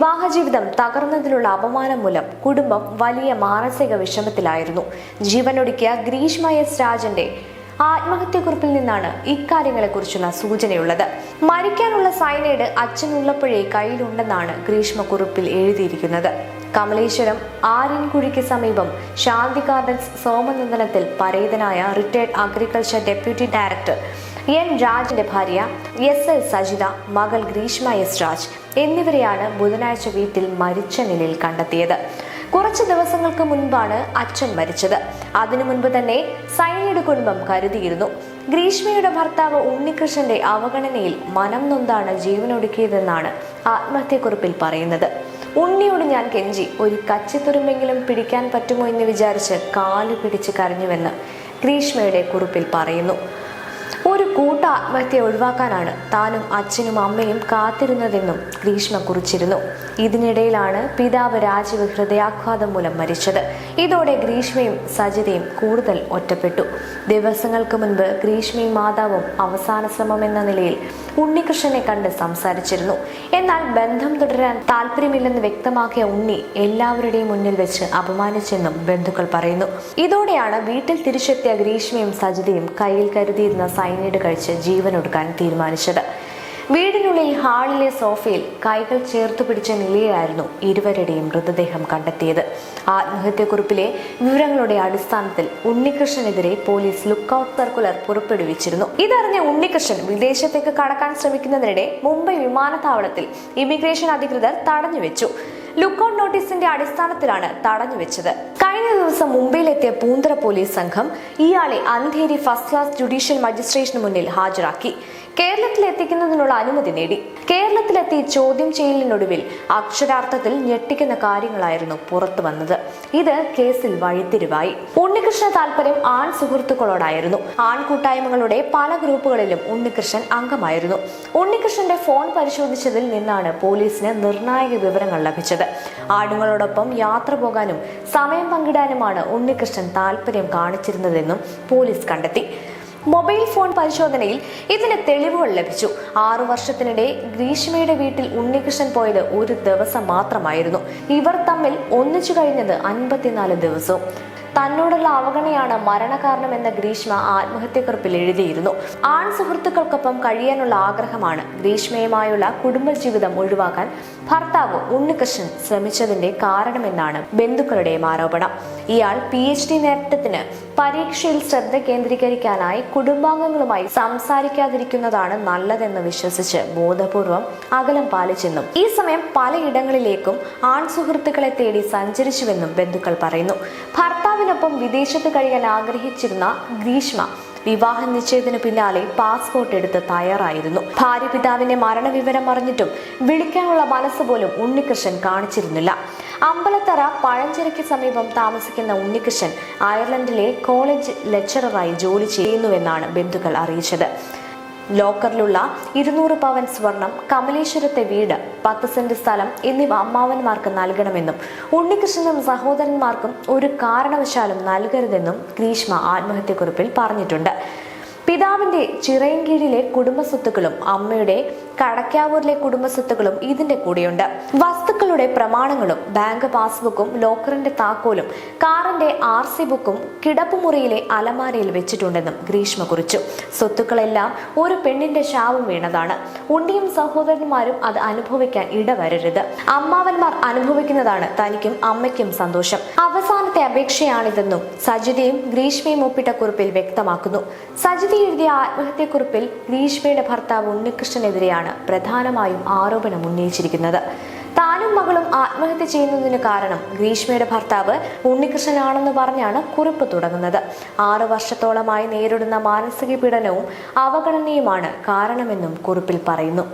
വിവാഹ ജീവിതം തകർന്നതിലുള്ള അപമാനം മൂലം കുടുംബം വലിയ മാനസിക വിഷമത്തിലായിരുന്നു. ജീവനൊടുക്കിയ ഗ്രീഷ്മ എസ് രാജന്റെ ആത്മഹത്യക്കുറിപ്പിൽ നിന്നാണ് ഇക്കാര്യങ്ങളെക്കുറിച്ചുള്ള സൂചനയുള്ളത്. മരിക്കാനുള്ള സൈനൈഡ് അച്ഛനുള്ളപ്പോഴേ കയ്യിലുണ്ടെന്നാണ് ഗ്രീഷ്മ കുറിപ്പിൽ എഴുതിയിരിക്കുന്നത്. കമലേശ്വരം ആര്യൻകുഴിക്ക് സമീപം ശാന്തി ഗാർഡൻസ് സോമനന്ദനത്തിൽ പരേതനായ retired agriculture deputy director N രാജിന്റെ ഭാര്യ എസ് എൽ സജിത മകൾ ഗ്രീഷ്മ എസ് രാജ് എന്നിവരെയാണ് ബുധനാഴ്ച വീട്ടിൽ മരിച്ച നിലയിൽ കണ്ടെത്തിയത്. കുറച്ച് ദിവസങ്ങൾക്ക് മുൻപാണ് അച്ഛൻ മരിച്ചത്. അതിനു മുൻപ് തന്നെ സൈനയുടെ കുടുംബം കരുതിയിരുന്നു. ഗ്രീഷ്മയുടെ ഭർത്താവ് ഉണ്ണികൃഷ്ണന്റെ അവഗണനയിൽ മനം നൊന്താണ് ജീവനൊടുക്കിയതെന്നാണ് ആത്മഹത്യക്കുറിപ്പിൽ പറയുന്നത്. ഉണ്ണിയോട് ഞാൻ കെഞ്ചി ഒരു കച്ചിത്തുരുമ്പെങ്കിലും പിടിക്കാൻ പറ്റുമോ? എന്ന് വിചാരിച്ച് കാൽ പിടിച്ച് കരഞ്ഞുവെന്ന് ഗ്രീഷ്മയുടെ കുറിപ്പിൽ പറയുന്നു. ഒരു കൂട്ട ആത്മഹത്യ ഒഴിവാക്കാനാണ് താനും അച്ഛനും അമ്മയും കാത്തിരുന്നതെന്നും ഗ്രീഷ്മ കുറിച്ചിരുന്നു. ഇതിനിടയിലാണ് പിതാവ് രാജീവ് ഹൃദയാഘാതം മൂലം മരിച്ചത്. ഇതോടെ ഗ്രീഷ്മയും സജിതയും കൂടുതൽ ഒറ്റപ്പെട്ടു. ദിവസങ്ങൾക്ക് മുൻപ് ഗ്രീഷ്മയും മാതാവും അവസാന ശ്രമം എന്ന നിലയിൽ ഉണ്ണികൃഷ്ണനെ കണ്ട് സംസാരിച്ചിരുന്നു. എന്നാൽ ബന്ധം തുടരാൻ താല്പര്യമില്ലെന്ന് വ്യക്തമാക്കിയ ഉണ്ണി എല്ലാവരുടെയും മുന്നിൽ വെച്ച് അപമാനിച്ചെന്നും ബന്ധുക്കൾ പറയുന്നു. ഇതോടെയാണ് വീട്ടിൽ തിരിച്ചെത്തിയ ഗ്രീഷ്മയും സജിതയും കയ്യിൽ കരുതിയിരുന്ന സൈനൈഡ് കഴിച്ച് ജീവനൊടുക്കാൻ തീരുമാനിച്ചത്. വീടിനുള്ളിൽ ഹാളിലെ സോഫയിൽ കൈകൾ ചേർത്ത് പിടിച്ച നിലയിലായിരുന്നു ഇരുവരുടെയും മൃതദേഹം കണ്ടെത്തിയത്. ആത്മഹത്യക്കുറിപ്പിലെ വിവരങ്ങളുടെ അടിസ്ഥാനത്തിൽ ഉണ്ണികൃഷ്ണനെതിരെ പോലീസ് ലുക്കൌട്ട് സർക്കുലർ പുറപ്പെടുവിച്ചിരുന്നു. ഇതറിഞ്ഞ ഉണ്ണികൃഷ്ണൻ വിദേശത്തേക്ക് കടക്കാൻ ശ്രമിക്കുന്നതിനിടെ മുംബൈ വിമാനത്താവളത്തിൽ ഇമിഗ്രേഷൻ അധികൃതർ തടഞ്ഞുവെച്ചു. ലുക്കൌട്ട് നോട്ടീസിന്റെ അടിസ്ഥാനത്തിലാണ് തടഞ്ഞു വെച്ചത്. കഴിഞ്ഞ ദിവസം മുംബൈയിലെത്തിയ പൂന്തറ പോലീസ് സംഘം ഇയാളെ അന്ധേരി ഫസ്റ്റ് ക്ലാസ് ജുഡീഷ്യൽ മജിസ്ട്രേറ്റിന് മുന്നിൽ ഹാജരാക്കി. കേരളത്തിൽ എത്തിക്കുന്നതിനുള്ള അനുമതി നേടി. കേരളത്തിലെത്തി ചോദ്യം ചെയ്യലിനൊടുവിൽ അക്ഷരാർത്ഥത്തിൽ ഞെട്ടിക്കുന്ന കാര്യങ്ങളായിരുന്നു പുറത്തു വന്നത്. ഇത് കേസിൽ വഴിത്തിരിവായി. ഉണ്ണികൃഷ്ണ താല്പര്യം ആൺ സുഹൃത്തുക്കളോടായിരുന്നു. ആൺകൂട്ടായ്മകളുടെ പല ഗ്രൂപ്പുകളിലും ഉണ്ണികൃഷ്ണൻ അംഗമായിരുന്നു. ഉണ്ണികൃഷ്ണന്റെ ഫോൺ പരിശോധിച്ചതിൽ നിന്നാണ് പോലീസിന് നിർണായക വിവരങ്ങൾ ലഭിച്ചത്. ആണുങ്ങളോടൊപ്പം യാത്ര പോകാനും സമയം പങ്കിടാനുമാണ് ഉണ്ണികൃഷ്ണൻ താല്പര്യം കാണിച്ചിരുന്നതെന്നും പോലീസ് കണ്ടെത്തി. മൊബൈൽ ഫോൺ പരിശോധനയിൽ ഇതിന് തെളിവുകൾ ലഭിച്ചു. ആറു വർഷത്തിനിടെ ഗ്രീഷ്മയുടെ വീട്ടിൽ ഉണ്ണികൃഷ്ണൻ പോയത് ഒരു ദിവസം മാത്രമായിരുന്നു. ഇവർ തമ്മിൽ ഒന്നിച്ചു കഴിഞ്ഞത് അൻപത്തിനാല് ദിവസവും. തന്നോടുള്ള അവഗണയാണ് മരണകാരണമെന്ന ഗ്രീഷ്മ ആത്മഹത്യക്കുറിപ്പിൽ എഴുതിയിരുന്നു. ആൺ സുഹൃത്തുക്കൾക്കൊപ്പം കഴിയാനുള്ള ആഗ്രഹമാണ് ഗ്രീഷ്മയുമായുള്ള കുടുംബജീവിതം ഒഴിവാക്കാൻ ഭർത്താവ് ഉണ്ണികൃഷ്ണൻ ശ്രമിച്ചതിന്റെ കാരണമെന്നാണ് ബന്ധുക്കളുടെയും ആരോപണം. ഇയാൾ പി എച്ച് ഡി നേട്ടത്തിന് പരീക്ഷയിൽ ശ്രദ്ധ കേന്ദ്രീകരിക്കാനായി കുടുംബാംഗങ്ങളുമായി സംസാരിക്കാതിരിക്കുന്നതാണ് നല്ലതെന്ന് വിശ്വസിച്ച് ബോധപൂർവം അകലം പാലിച്ചെന്നും ഈ സമയം പലയിടങ്ങളിലേക്കും ആൺ സുഹൃത്തുക്കളെ തേടി സഞ്ചരിച്ചുവെന്നും ബന്ധുക്കൾ പറയുന്നു. ഭർത്താവിനൊപ്പം വിദേശത്ത് കഴിയാൻ ആഗ്രഹിച്ചിരുന്ന ഗ്രീഷ്മ വിവാഹ നിശ്ചയത്തിന് പിന്നാലെ പാസ്പോർട്ട് എടുത്ത് തയ്യാറായിരുന്നു. ഭാര്യ പിതാവിന്റെ മരണവിവരം അറിഞ്ഞിട്ടും വിളിക്കാനുള്ള മനസ്സ് പോലും ഉണ്ണികൃഷ്ണൻ കാണിച്ചിരുന്നില്ല. അമ്പലത്തറ പഴഞ്ചരയ്ക്ക് സമീപം താമസിക്കുന്ന ഉണ്ണികൃഷ്ണൻ അയർലൻഡിലെ കോളേജ് ലെക്ചററായി ജോലി ചെയ്യുന്നുവെന്നാണ് ബന്ധുക്കൾ അറിയിച്ചത്. ലോക്കറിലുള്ള ഇരുന്നൂറ് പവൻ സ്വർണം കമലേശ്വരത്തെ വീട് പത്ത് സെന്റ് സ്ഥലം എന്നിവ അമ്മാവന്മാർക്ക് നൽകണമെന്നും ഉണ്ണികൃഷ്ണനും സഹോദരന്മാർക്കും ഒരു കാരണവശാലും നൽകരുതെന്നും ഗ്രീഷ്മ ആത്മഹത്യക്കുറിപ്പിൽ പറഞ്ഞിട്ടുണ്ട്. പിതാവിന്റെ ചിറയൻകീഴിലെ കുടുംബസ്വത്തുക്കളും അമ്മയുടെ കടക്കാവൂരിലെ കുടുംബസ്വത്തുക്കളും ഇതിന്റെ കൂടെയുണ്ട്. വസ്തുക്കളുടെ പ്രമാണങ്ങളും ബാങ്ക് പാസ്ബുക്കും ലോക്കറിന്റെ താക്കോലും കാറിന്റെ ആർ സി ബുക്കും കിടപ്പുമുറിയിലെ അലമാരയിൽ വെച്ചിട്ടുണ്ടെന്നും ഗ്രീഷ്മ കുറിച്ചു. സ്വത്തുക്കളെല്ലാം ഒരു പെണ്ണിന്റെ ശാപം വീണതാണ്. ഉണ്ണിയും സഹോദരന്മാരും അത് അനുഭവിക്കാൻ ഇടവരരുത്. അമ്മാവന്മാർ അനുഭവിക്കുന്നതാണ് തനിക്കും അമ്മയ്ക്കും സന്തോഷം. അവസാനത്തെ അപേക്ഷയാണിതെന്നും സജിതയും ഗ്രീഷ്മയും ഒപ്പിട്ട കുറിപ്പിൽ വ്യക്തമാക്കുന്നു. സജിത എഴുതിയ ആത്മഹത്യക്കുറിപ്പിൽ ഗ്രീഷ്മയുടെ ഭർത്താവ് ഉണ്ണികൃഷ്ണനെതിരെയാണ് പ്രധാനമായും ആരോപണം ഉന്നയിച്ചിരിക്കുന്നത്. താനും മകളും ആത്മഹത്യ ചെയ്യുന്നതിന് കാരണം ഗ്രീഷ്മയുടെ ഭർത്താവ് ഉണ്ണികൃഷ്ണനാണെന്ന് പറഞ്ഞാണ് കുറിപ്പ് തുടങ്ങുന്നത്. ആറു വർഷത്തോളമായി നേരിടുന്ന മാനസിക പീഡനവും അവഗണനയുമാണ് കാരണമെന്നും കുറിപ്പിൽ പറയുന്നു.